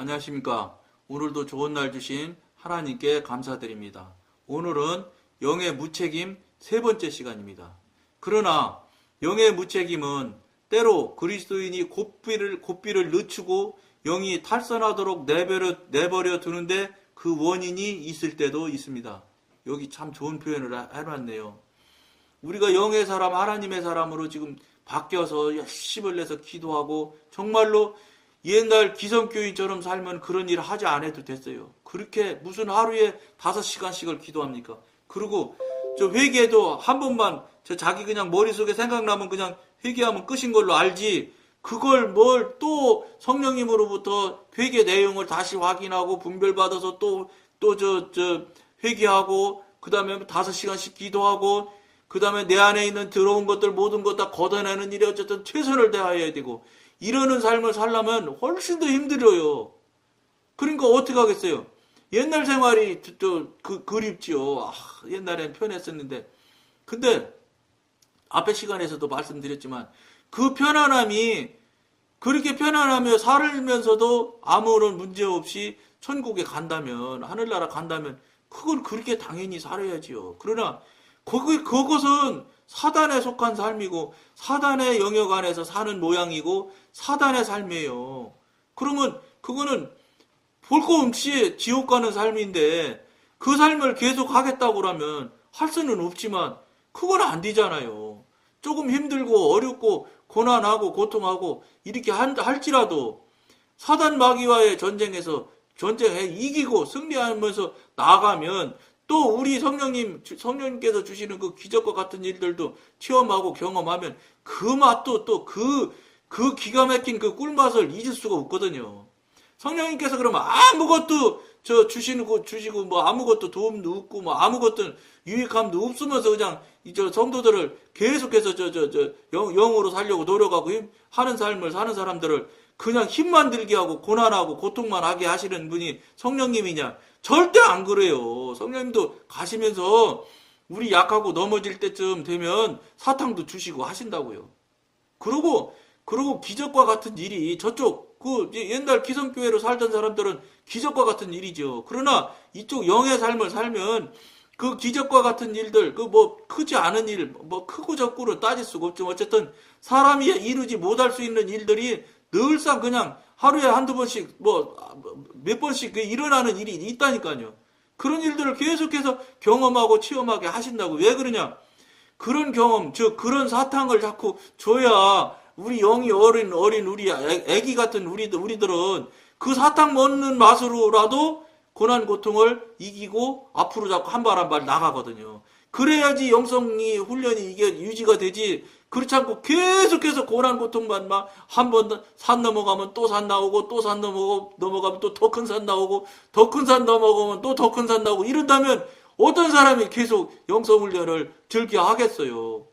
안녕하십니까. 오늘도 좋은 날 주신 하나님께 감사드립니다. 오늘은 영의 무책임 세 번째 시간입니다. 그러나 영의 무책임은 때로 그리스도인이 곧비를, 곧비를 늦추고 영이 탈선하도록 내버려, 내버려 두는데 그 원인이 있을 때도 있습니다. 여기 참 좋은 표현을 해- 해놨네요. 우리가 영의 사람, 하나님의 사람으로 지금 바뀌어서 열심을 내서 기도하고 정말로 옛날 기성교인처럼 살면 그런 일 하지 않아도 됐어요. 그렇게 무슨 하루에 다섯 시간씩을 기도합니까? 그리고 저 회개도 한 번만 저 자기 그냥 머릿속에 생각나면 그냥 회개하면 끝인 걸로 알지. 그걸 뭘 또 성령님으로부터 회개 내용을 다시 확인하고 분별받아서 또 또 저 저 회개하고 그다음에 다섯 시간씩 기도하고 그 다음에 내 안에 있는 들어온 것들 모든 것 다 걷어내는 일에 어쨌든 최선을 다해야 되고 이러는 삶을 살려면 훨씬 더 힘들어요. 그러니까 어떻게 하겠어요? 옛날 생활이 저, 저, 그, 그립지요. 아, 옛날엔 편했었는데. 근데 앞에 시간에서도 말씀드렸지만 그 편안함이 그렇게 편안하며 살면서도 아무런 문제 없이 천국에 간다면 하늘나라 간다면 그걸 그렇게 당연히 살아야지요. 그러나 거기 그것은 사단에 속한 삶이고 사단의 영역 안에서 사는 모양이고 사단의 삶이에요. 그러면 그거는 볼 거 없이 지옥 가는 삶인데 그 삶을 계속 하겠다고 그러면 할 수는 없지만 그건 안 되잖아요. 조금 힘들고 어렵고 고난하고 고통하고 이렇게 한- 할지라도 사단 마귀와의 전쟁에서 전쟁에 이기고 승리하면서 나가면 또 우리 성령님 주- 성령님께서 주시는 그 기적과 같은 일들도 체험하고 경험하면 그 맛도 또 그 그 기가 막힌 그 꿀맛을 잊을 수가 없거든요. 성령님께서 그러면 아무것도 저 주시는 거 주시고 뭐 아무것도 도움도 없고 뭐 아무것도 유익함도 없으면서 그냥 이저 성도들을 계속해서 저 저 저 영으로 살려고 노력하고 힘- 하는 삶을 사는 사람들을 그냥 힘만 들게 하고 고난하고 고통만 하게 하시는 분이 성령님이냐? 절대 안 그래요. 성령님도 가시면서 우리 약하고 넘어질 때쯤 되면 사탕도 주시고 하신다고요. 그러고 그리고 기적과 같은 일이 저쪽 그 옛날 기성교회로 살던 사람들은 기적과 같은 일이죠. 그러나 이쪽 영의 삶을 살면 그 기적과 같은 일들 그 뭐 크지 않은 일 뭐 크고 적고로 따질 수가 없지만 어쨌든 사람이 이루지 못할 수 있는 일들이 늘상 그냥 하루에 한두 번씩 뭐 몇 번씩 그 일어나는 일이 있다니까요. 그런 일들을 계속해서 경험하고 체험하게 하신다고 왜 그러냐? 그런 경험, 즉 그런 사탕을 자꾸 줘야 우리 영이 어린 어린 우리 애- 애기 같은 우리들 우리들은 그 사탕 먹는 맛으로라도 고난 고통을 이기고 앞으로 자꾸 한 발 한 발 나가거든요. 그래야지 영성이 훈련이 이게 유지가 되지. 그렇지 않고 계속해서 고난 고통만 막 한 번 산 넘어가면 또 산 나오고 또 산 넘어가 넘어가면 또 더 큰 산 나오고 더 큰 산 넘어가면 또 더 큰 산 나오고 이런다면 어떤 사람이 계속 영성 훈련을 즐겨 하겠어요.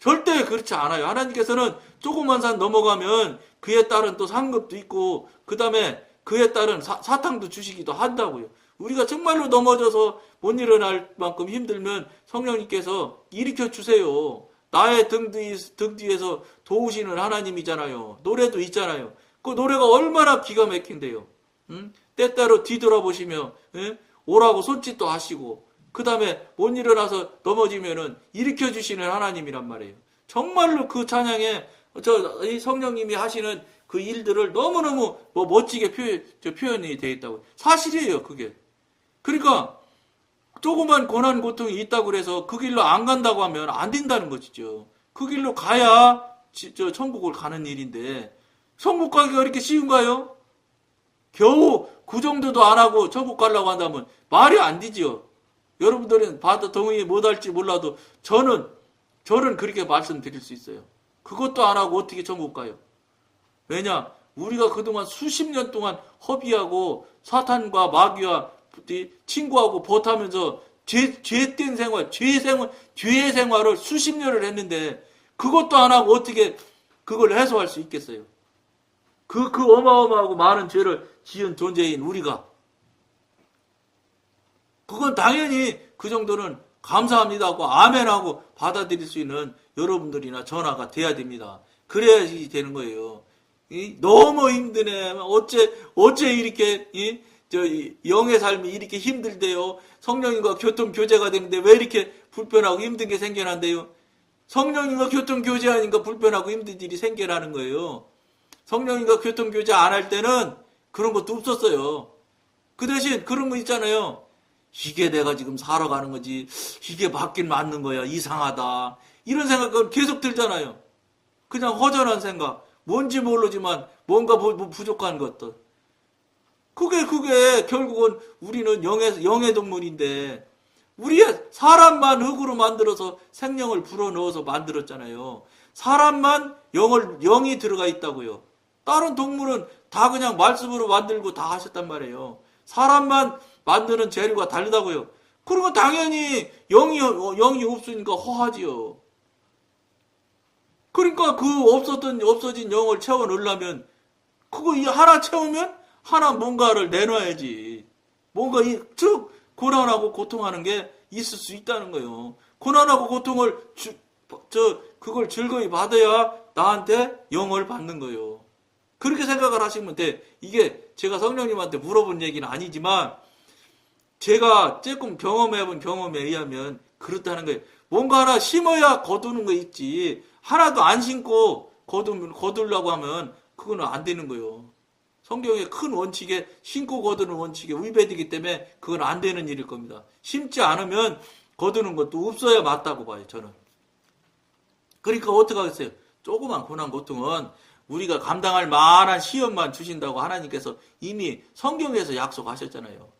절대 그렇지 않아요. 하나님께서는 조그만 산 넘어가면 그에 따른 또 상급도 있고 그 다음에 그에 따른 사, 사탕도 주시기도 한다고요. 우리가 정말로 넘어져서 못 일어날 만큼 힘들면 성령님께서 일으켜 주세요. 나의 등, 뒤, 등 뒤에서 도우시는 하나님이잖아요. 노래도 있잖아요. 그 노래가 얼마나 기가 막힌데요. 응? 때때로 뒤돌아보시며 응? 오라고 손짓도 하시고 그 다음에 못 일어나서 넘어지면은 일으켜 주시는 하나님이란 말이에요. 정말로 그 찬양에 저 이 성령님이 하시는 그 일들을 너무너무 뭐 멋지게 저 표현이 되어 있다고. 사실이에요, 그게. 그러니까 조그만 고난 고통이 있다고 그래서 그 길로 안 간다고 하면 안 된다는 것이죠. 그 길로 가야 지- 저 천국을 가는 일인데 천국 가기가 이렇게 쉬운가요? 겨우 그 정도도 안 하고 천국 가려고 한다면 말이 안 되지요. 여러분들은 받아 동의 못할지 몰라도 저는 저는 그렇게 말씀드릴 수 있어요. 그것도 안 하고 어떻게 천국 가요? 왜냐? 우리가 그동안 수십 년 동안 허비하고 사탄과 마귀와 친구하고 버타면서 죄, 죄된 생활, 죄 생활, 죄의 생활을 수십 년을 했는데 그것도 안 하고 어떻게 그걸 해소할 수 있겠어요? 그, 그 어마어마하고 많은 죄를 지은 존재인 우리가. 그건 당연히 그 정도는 감사합니다 하고 아멘 하고 받아들일 수 있는 여러분들이나 전화가 돼야 됩니다. 그래야지 되는 거예요. 이? 너무 힘드네. 어째 어째 이렇게 이? 저 이, 영의 삶이 이렇게 힘들대요. 성령님과 교통 교제가 되는데 왜 이렇게 불편하고 힘든 게 생겨난대요? 성령님과 교통 교제하니까 불편하고 힘든 일이 생겨나는 거예요. 성령님과 교통 교제 안 할 때는 그런 것도 없었어요. 그 대신 그런 거 있잖아요. 이게 내가 지금 살아가는 거지. 이게 맞긴 맞는 거야. 이상하다. 이런 생각은 계속 들잖아요. 그냥 허전한 생각. 뭔지 모르지만 뭔가 부족한 것들. 그게 그게 결국은 우리는 영의 영의 동물인데 우리의 사람만 흙으로 만들어서 생명을 불어넣어서 만들었잖아요. 사람만 영을 영이 들어가 있다고요. 다른 동물은 다 그냥 말씀으로 만들고 다 하셨단 말이에요. 사람만 만드는 재료가 다르다고요. 그러면 당연히 영이 어, 영이 없으니까 허하지요. 그러니까 그 없었던 없어진 영을 채워 넣으려면 그거 이 하나 채우면 하나 뭔가를 내놔야지. 뭔가 이 즉 고난하고 고통하는 게 있을 수 있다는 거예요. 고난하고 고통을 주, 저 그걸 즐거이 받아야 나한테 영을 받는 거예요. 그렇게 생각을 하시면 돼. 이게 제가 성령님한테 물어본 얘기는 아니지만 제가 조금 경험해본 경험에 의하면 그렇다는 거예요. 뭔가 하나 심어야 거두는 거 있지. 하나도 안 심고 거두, 거두려고 하면 그거는 안 되는 거예요. 성경의 큰 원칙에 심고 거두는 원칙에 위배되기 때문에 그건 안 되는 일일 겁니다. 심지 않으면 거두는 것도 없어야 맞다고 봐요, 저는. 그러니까 어떻게 하겠어요? 조그만 고난 고통은 우리가 감당할 만한 시험만 주신다고 하나님께서 이미 성경에서 약속하셨잖아요.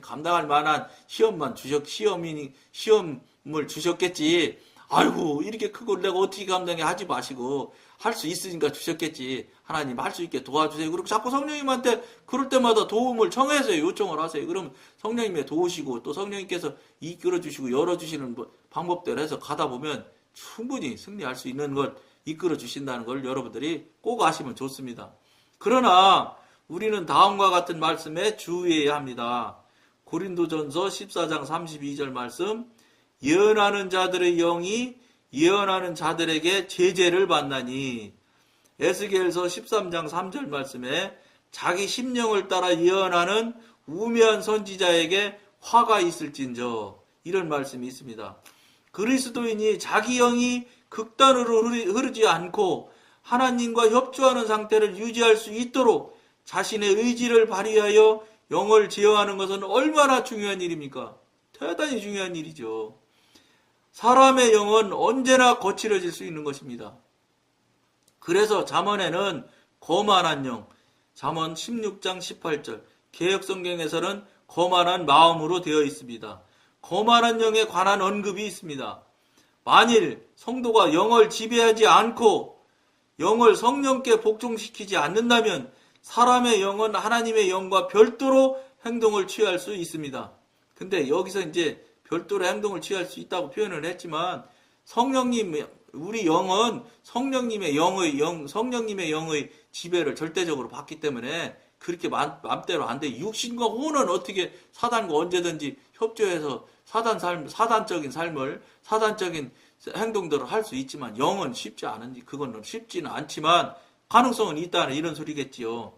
감당할 만한 시험만 주셨, 시험이, 시험을 주셨겠지. 아이고, 이렇게 크고 내가 어떻게 감당해 하지 마시고, 할 수 있으니까 주셨겠지. 하나님 할 수 있게 도와주세요. 그리고 자꾸 성령님한테 그럴 때마다 도움을 청해서 요청을 하세요. 그럼 성령님의 도우시고, 또 성령님께서 이끌어 주시고, 열어 주시는 뭐 방법대로 해서 가다 보면 충분히 승리할 수 있는 걸 이끌어 주신다는 걸 여러분들이 꼭 아시면 좋습니다. 그러나, 우리는 다음과 같은 말씀에 주의해야 합니다. 고린도전서 14장 32절 말씀 예언하는 자들의 영이 예언하는 자들에게 제재를 받나니 에스겔서 13장 3절 말씀에 자기 심령을 따라 예언하는 우매한 선지자에게 화가 있을진저 이런 말씀이 있습니다. 그리스도인이 자기 영이 극단으로 흐르지 않고 하나님과 협조하는 상태를 유지할 수 있도록 자신의 의지를 발휘하여 영을 제어하는 것은 얼마나 중요한 일입니까? 대단히 중요한 일이죠. 사람의 영은 언제나 거칠어질 수 있는 것입니다. 그래서 잠언에는 거만한 영, 잠언 16장 18절, 개혁성경에서는 거만한 마음으로 되어 있습니다. 거만한 영에 관한 언급이 있습니다. 만일 성도가 영을 지배하지 않고 영을 성령께 복종시키지 않는다면 사람의 영은 하나님의 영과 별도로 행동을 취할 수 있습니다. 근데 여기서 이제 별도로 행동을 취할 수 있다고 표현을 했지만 성령님 우리 영은 성령님의 영의 영 성령님의 영의 지배를 절대적으로 받기 때문에 그렇게 맘, 맘대로 안 돼. 육신과 혼은 어떻게 사단과 언제든지 협조해서 사단 삶 사단적인 삶을 사단적인 행동들을 할 수 있지만 영은 쉽지 않은지 그거는 쉽지는 않지만 가능성은 있다는 이런 소리겠지요.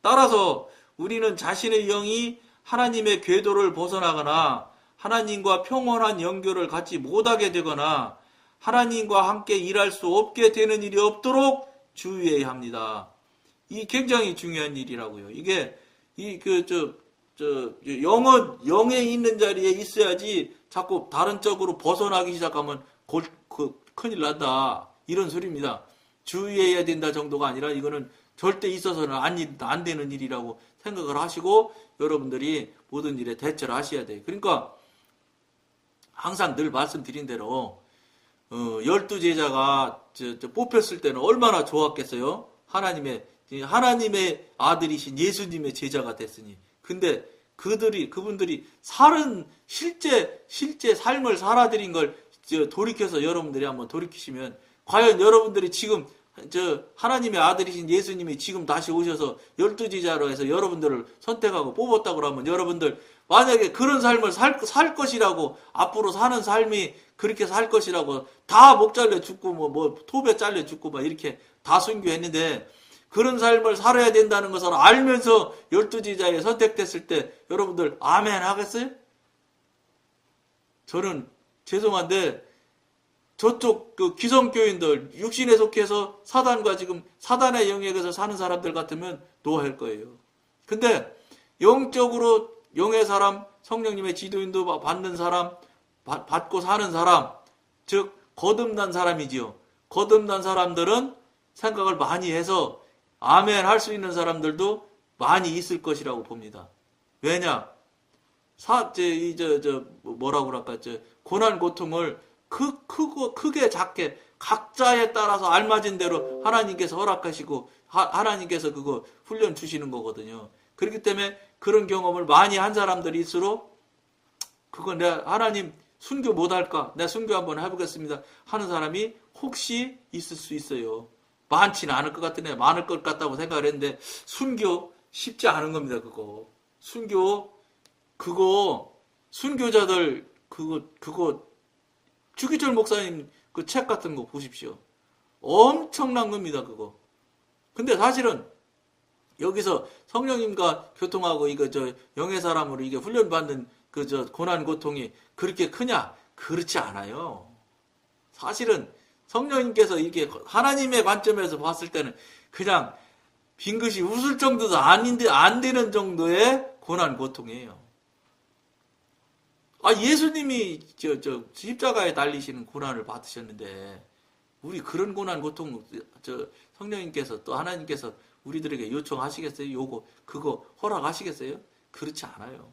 따라서 우리는 자신의 영이 하나님의 궤도를 벗어나거나 하나님과 평온한 연결을 갖지 못하게 되거나 하나님과 함께 일할 수 없게 되는 일이 없도록 주의해야 합니다. 이 굉장히 중요한 일이라고요. 이게 이 그 저 저 영은 영에 있는 자리에 있어야지 자꾸 다른 쪽으로 벗어나기 시작하면 골, 그, 큰일 난다 이런 소리입니다. 주의해야 된다 정도가 아니라 이거는 절대 있어서는 안, 안 되는 일이라고 생각을 하시고 여러분들이 모든 일에 대처를 하셔야 돼요. 그러니까 항상 늘 말씀드린 대로 어, 열두 제자가 저, 저 뽑혔을 때는 얼마나 좋았겠어요? 하나님의 하나님의 아들이신 예수님의 제자가 됐으니. 근데 그들이 그분들이 살은 실제 실제 삶을 살아들인 걸 돌이켜서 여러분들이 한번 돌이키시면 과연 여러분들이 지금 저 하나님의 아들이신 예수님이 지금 다시 오셔서 열두 제자로 해서 여러분들을 선택하고 뽑았다고 그러면 여러분들 만약에 그런 삶을 살, 살 것이라고 앞으로 사는 삶이 그렇게 살 것이라고 다 목 잘려 죽고 뭐, 뭐 토배 잘려 죽고 막 이렇게 다 순교했는데 그런 삶을 살아야 된다는 것을 알면서 열두 지자에 선택됐을 때 여러분들 아멘 하겠어요? 저는 죄송한데 저쪽 그 기성교인들 육신에 속해서 사단과 지금 사단의 영역에서 사는 사람들 같으면 노할 거예요. 근데 영적으로 영의 사람, 성령님의 지도인도 받는 사람, 받- 받고 사는 사람, 즉 거듭난 사람이지요. 거듭난 사람들은 생각을 많이 해서 아멘 할 수 있는 사람들도 많이 있을 것이라고 봅니다. 왜냐? 사, 저, 이, 저, 저, 뭐라고 그럴까, 저, 고난, 고통을 크, 크고, 크게, 작게, 각자에 따라서 알맞은 대로 하나님께서 허락하시고, 하, 하나님께서 그거 훈련 주시는 거거든요. 그렇기 때문에 그런 경험을 많이 한 사람들일수록, 그거 내가 하나님 순교 못할까? 내가 순교 한번 해보겠습니다. 하는 사람이 혹시 있을 수 있어요. 많지는 않을 것 같은데, 많을 것 같다고 생각을 했는데, 순교 쉽지 않은 겁니다, 그거. 순교, 그거 순교자들 그거 그거 주기철 목사님 그 책 같은 거 보십시오. 엄청난 겁니다, 그거. 근데 사실은 여기서 성령님과 교통하고 이거 저 영의 사람으로 이게 훈련 받는 그 저 고난 고통이 그렇게 크냐? 그렇지 않아요. 사실은 성령님께서 이게 하나님의 관점에서 봤을 때는 그냥 빙긋이 웃을 정도도 아닌데 안 되는 정도의 고난 고통이에요. 아, 예수님이 저, 저, 십자가에 달리시는 고난을 받으셨는데, 우리 그런 고난, 고통, 저, 성령님께서 또 하나님께서 우리들에게 요청하시겠어요? 요거, 그거 허락하시겠어요? 그렇지 않아요.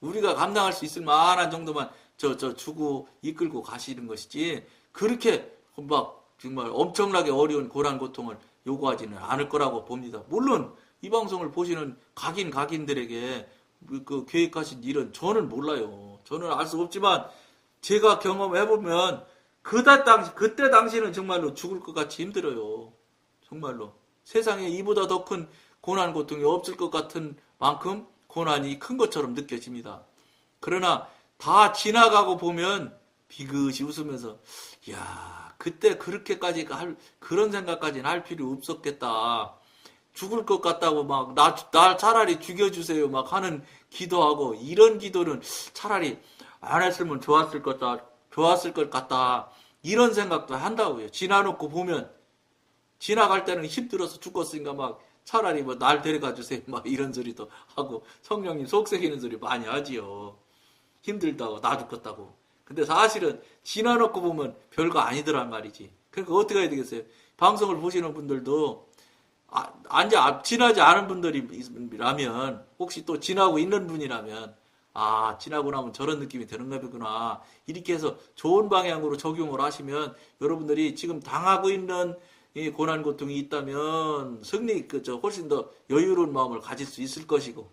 우리가 감당할 수 있을 만한 정도만 저, 저, 주고 이끌고 가시는 것이지, 그렇게 막 정말 엄청나게 어려운 고난, 고통을 요구하지는 않을 거라고 봅니다. 물론, 이 방송을 보시는 각인, 각인들에게 그 계획하신 일은 저는 몰라요. 저는 알 수 없지만 제가 경험해 보면 그다 당시 그때 당시는 정말로 죽을 것 같이 힘들어요. 정말로 세상에 이보다 더 큰 고난 고통이 없을 것 같은 만큼 고난이 큰 것처럼 느껴집니다. 그러나 다 지나가고 보면 비긋이 웃으면서 야 그때 그렇게까지 할 그런 생각까지는 할 필요 없었겠다. 죽을 것 같다고 막, 나, 나 차라리 죽여주세요. 막 하는 기도하고, 이런 기도는 차라리 안 했으면 좋았을 것 같다. 좋았을 것 같다. 이런 생각도 한다고요. 지나놓고 보면, 지나갈 때는 힘들어서 죽었으니까 막, 차라리 뭐 날 데려가 주세요. 막 이런 소리도 하고, 성령님 속삭이는 소리 많이 하지요. 힘들다고, 나 죽겠다고. 근데 사실은 지나놓고 보면 별거 아니더란 말이지. 그러니까 어떻게 해야 되겠어요? 방송을 보시는 분들도 아, 아, 지나지 않은 분들이라면, 혹시 또 지나고 있는 분이라면, 아, 지나고 나면 저런 느낌이 드는가 보구나. 이렇게 해서 좋은 방향으로 적용을 하시면, 여러분들이 지금 당하고 있는 이 고난, 고통이 있다면, 승리, 그, 저, 훨씬 더 여유로운 마음을 가질 수 있을 것이고,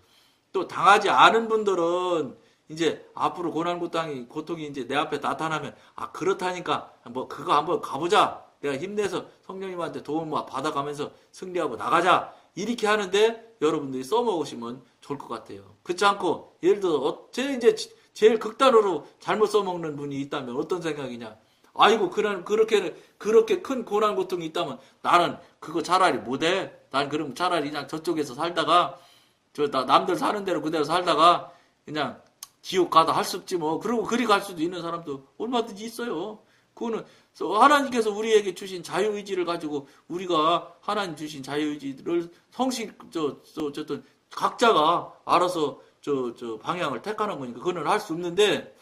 또 당하지 않은 분들은, 이제 앞으로 고난, 고통이, 고통이 이제 내 앞에 나타나면, 아, 그렇다니까, 뭐, 그거 한번 가보자. 내가 힘내서 성령님한테 도움을 받아가면서 승리하고 나가자. 이렇게 하는데 여러분들이 써먹으시면 좋을 것 같아요. 그렇지 않고 예를 들어 어, 제 이제 제일 극단으로 잘못 써먹는 분이 있다면 어떤 생각이냐? 아이고 그런 그렇게 그렇게 큰 고난 고통이 있다면 나는 그거 차라리 못해. 난 그럼 차라리 그냥 저쪽에서 살다가 저 나- 남들 사는 대로 그대로 살다가 그냥 지옥 가다 할 수 없지 뭐. 그리고 그리 갈 수도 있는 사람도 얼마든지 있어요. 그거는 하나님께서 우리에게 주신 자유의지를 가지고 우리가 하나님 주신 자유의지를 성실 저, 저 어쨌든 각자가 알아서 저, 저 방향을 택하는 거니까 그거는 할 수 없는데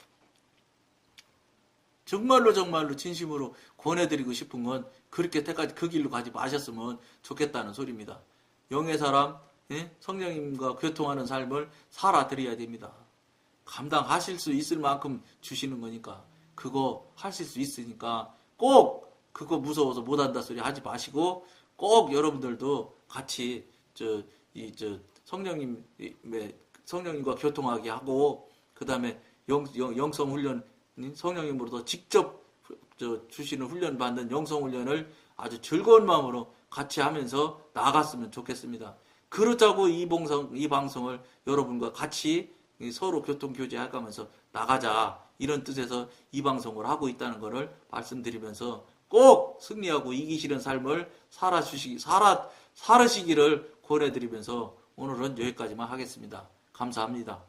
정말로 정말로 진심으로 권해드리고 싶은 건 그렇게 택까지 그 길로 가지 마셨으면 좋겠다는 소리입니다. 영의 사람, 예? 성령님과 교통하는 삶을 살아드려야 됩니다. 감당하실 수 있을 만큼 주시는 거니까 그거 하실 수 있으니까 꼭 그거 무서워서 못한다 소리 하지 마시고 꼭 여러분들도 같이 저 이 저 성령님의 성령님과 교통하게 하고 그 다음에 영성 훈련 성령님으로도 직접 저 주시는 훈련 받는 영성 훈련을 아주 즐거운 마음으로 같이 하면서 나갔으면 좋겠습니다. 그렇다고 이 방송 이 방송을 여러분과 같이 서로 교통 교제해가면서 나가자 이런 뜻에서 이 방송을 하고 있다는 것을 말씀드리면서 꼭 승리하고 이기시는 삶을 살아주시기, 살아, 살으시기를 권해드리면서 오늘은 여기까지만 하겠습니다. 감사합니다.